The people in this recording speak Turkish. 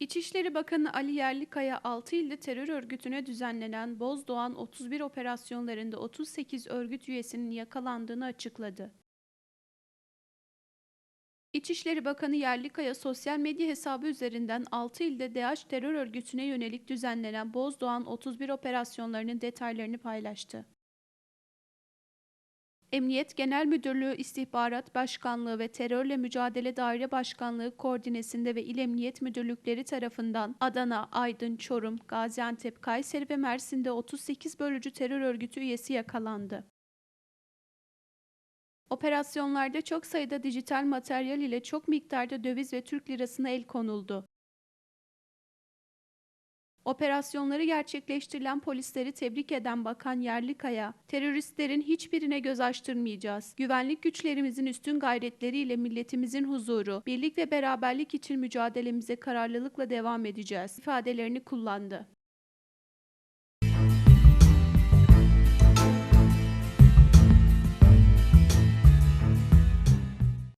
İçişleri Bakanı Ali Yerlikaya 6 ilde terör örgütüne düzenlenen Bozdoğan 31 operasyonlarında 38 örgüt üyesinin yakalandığını açıkladı. İçişleri Bakanı Yerlikaya sosyal medya hesabı üzerinden 6 ilde DAEŞ terör örgütüne yönelik düzenlenen Bozdoğan 31 operasyonlarının detaylarını paylaştı. Emniyet Genel Müdürlüğü İstihbarat Başkanlığı ve Terörle Mücadele Daire Başkanlığı koordinesinde ve İl Emniyet Müdürlükleri tarafından Adana, Aydın, Çorum, Gaziantep, Kayseri ve Mersin'de 38 bölücü terör örgütü üyesi yakalandı. Operasyonlarda çok sayıda dijital materyal ile çok miktarda döviz ve Türk lirasına el konuldu. Operasyonları gerçekleştirilen polisleri tebrik eden Bakan Yerlikaya, teröristlerin hiçbirine göz açtırmayacağız. Güvenlik güçlerimizin üstün gayretleriyle milletimizin huzuru, birlik ve beraberlik için mücadelemize kararlılıkla devam edeceğiz ifadelerini kullandı.